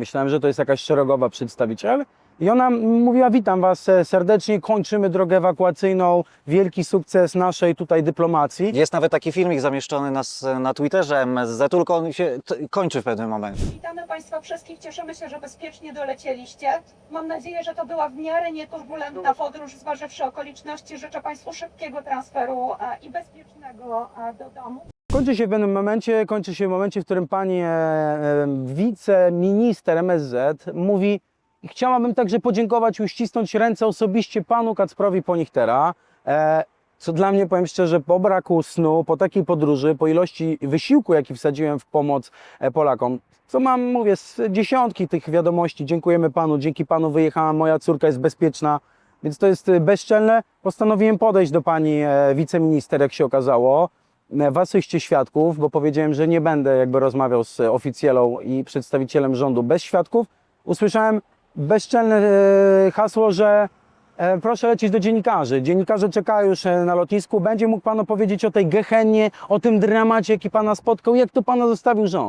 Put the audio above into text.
Myślałem, że to jest jakaś szeregowa przedstawiciel. I ona mówiła, witam Was serdecznie, kończymy drogę ewakuacyjną, wielki sukces naszej tutaj dyplomacji. Jest nawet taki filmik zamieszczony na, na Twitterze MSZ, tylko on się kończy w pewnym momencie. Witamy Państwa wszystkich, cieszymy się, że bezpiecznie dolecieliście. Mam nadzieję, że to była w miarę nieturbulentna podróż, zważywszy okoliczności. Życzę Państwu szybkiego transferu e, i bezpiecznego e, do domu. Kończy się w pewnym momencie, kończy się w momencie, w którym pani e, wiceminister MSZ mówi chciałabym także podziękować i uścisnąć ręce osobiście panu Kacprowi Ponichtera, e, co dla mnie, powiem szczerze, po braku snu, po takiej podróży, po ilości wysiłku, jaki wsadziłem w pomoc e, Polakom, co mam, mówię, z dziesiątki tych wiadomości, dziękujemy panu, dzięki panu wyjechała, moja córka jest bezpieczna, więc to jest bezczelne. Postanowiłem podejść do pani wiceminister, jak się okazało, e, w asyście świadków, bo powiedziałem, że nie będę jakby rozmawiał z oficjelą i przedstawicielem rządu bez świadków. Usłyszałem bezczelne e, hasło, że e, proszę lecieć do dziennikarzy. Dziennikarze czekają już e, na lotnisku. Będzie mógł Pan opowiedzieć o tej gehennie, o tym dramacie, jaki Pana spotkał, jak to Pana zostawił rząd.